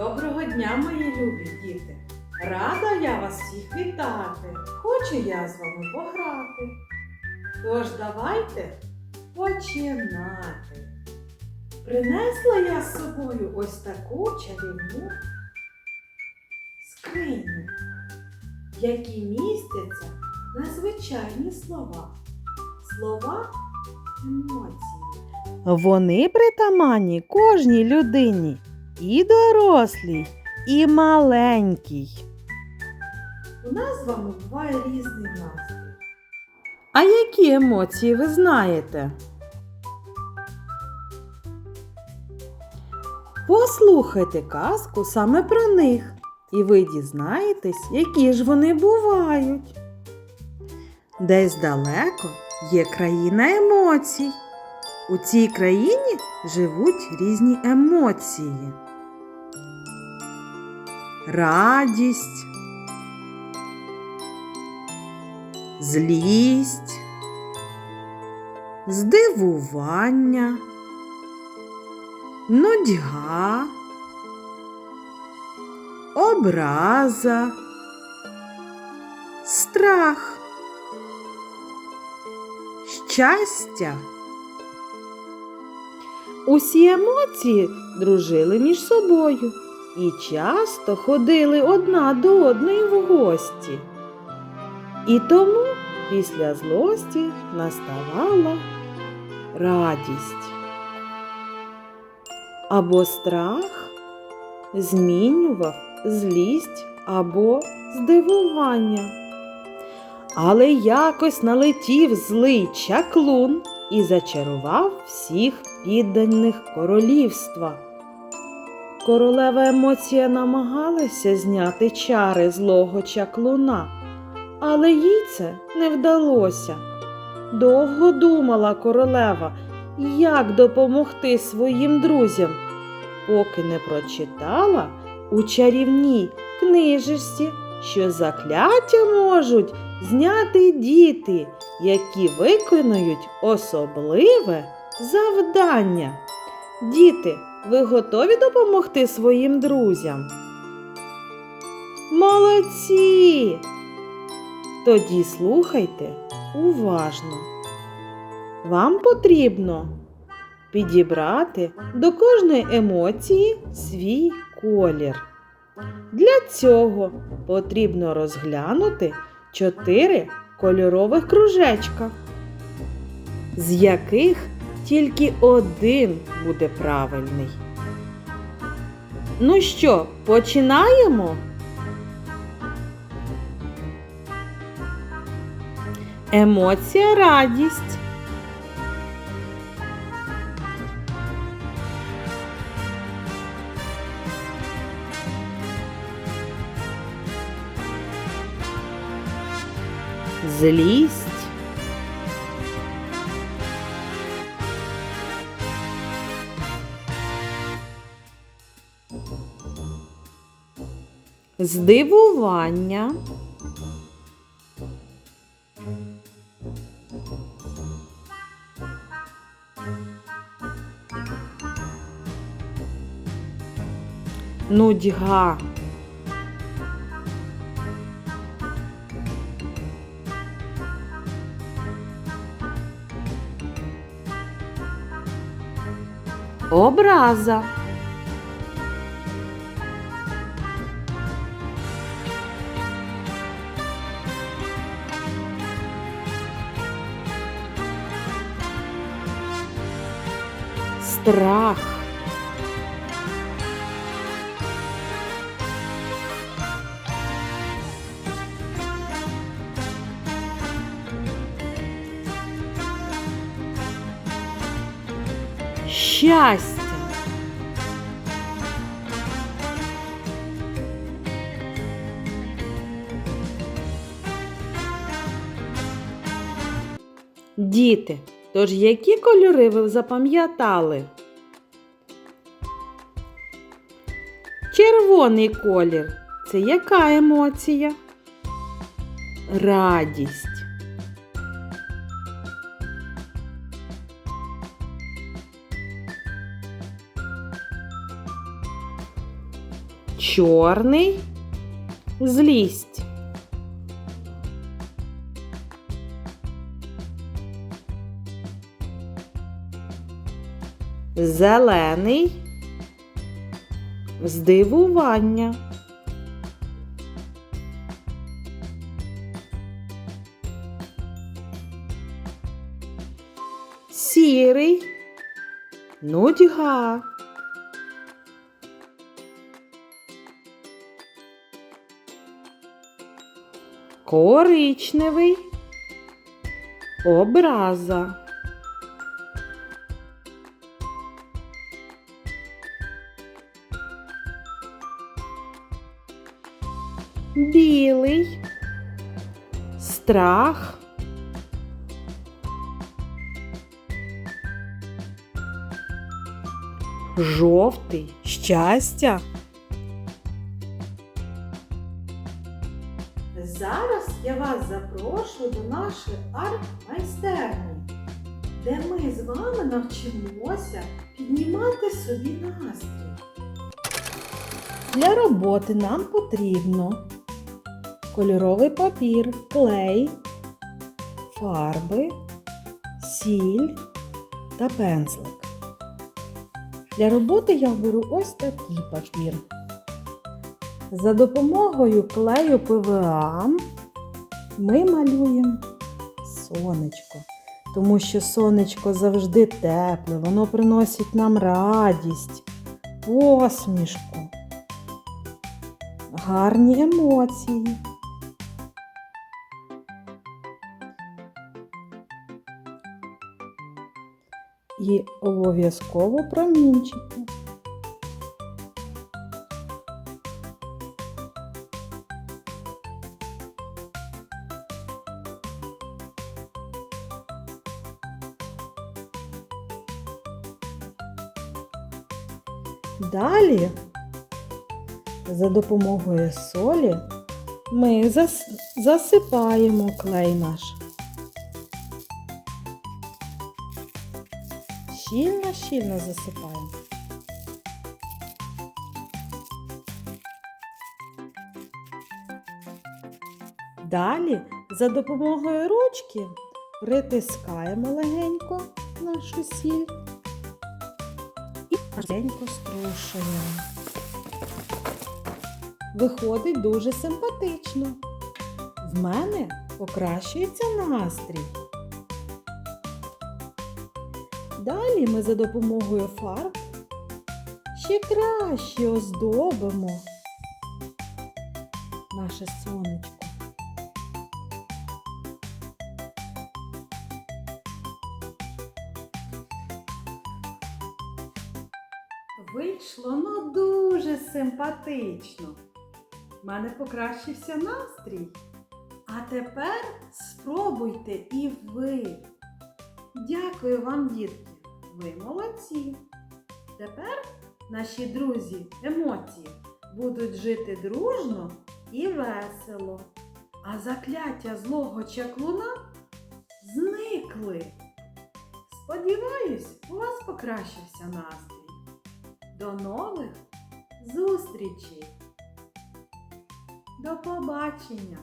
Доброго дня, мої любі діти! Рада я вас всіх вітати. Хочу я з вами пограти. Тож давайте починати. Принесла я з собою ось таку чарівну скриню, в якій містяться незвичайні слова. Слова емоції. Вони притаманні кожній людині, і дорослій, і маленькій. У нас з вами буває різний настрій. А які емоції ви знаєте? Послухайте казку саме про них, і ви дізнаєтесь, які ж вони бувають. Десь далеко є країна емоцій. У цій країні живуть різні емоції. Радість, злість, здивування, нудьга, образа, страх, щастя. Усі емоції дружили між собою і часто ходили одна до одної в гості. І тому після злості наставала радість. Або страх змінював злість або здивування. Але якось налетів злий чаклун і зачарував всіх підданих королівства. Королева емоція намагалася зняти чари злого чаклуна, але їй це не вдалося. Довго думала королева, як допомогти своїм друзям, поки не прочитала у чарівній книжечці, що закляття можуть зняти діти, які виконують особливе завдання. Діти, ви готові допомогти своїм друзям? Молодці! Тоді слухайте уважно. Вам потрібно підібрати до кожної емоції свій колір. Для цього потрібно розглянути чотири кольорових кружечка, з яких тільки один буде правильний. Ну що, починаємо? Емоція радість. Злість. Здивування. Нудьга. Образа. Страх. Щастя. Діти, тож які кольори ви запам'ятали? Червоний колір це яка емоція? Радість. Чорний злість. Зелений здивування. Сірий нудьга. Коричневий образа. Страх. Жовтий щастя. Зараз я вас запрошую до нашої арт-майстерні, де ми з вами навчимося піднімати собі настрій. Для роботи нам потрібно кольоровий папір, клей, фарби, сіль та пензлик. Для роботи я беру ось такий папір. За допомогою клею ПВА ми малюємо сонечко, тому що сонечко завжди тепле, воно приносить нам радість, посмішку, гарні емоції. І обов'язково промінчики. Далі, за допомогою солі, ми засипаємо клей наш. Щільно-щільно засипаємо. Далі, за допомогою ручки, притискаємо легенько нашу сіль і гарненько струшуємо. Виходить дуже симпатично. В мене покращується настрій. Далі ми за допомогою фарб ще краще оздобимо наше сонечко. Вийшло ну дуже симпатично. У мене покращився настрій. А тепер спробуйте і ви. Дякую вам, дітки. Ви молодці. Тепер наші друзі емоції будуть жити дружно і весело. А закляття злого чаклуна зникли. Сподіваюсь, у вас покращився настрій. До нових зустрічей! До побачення!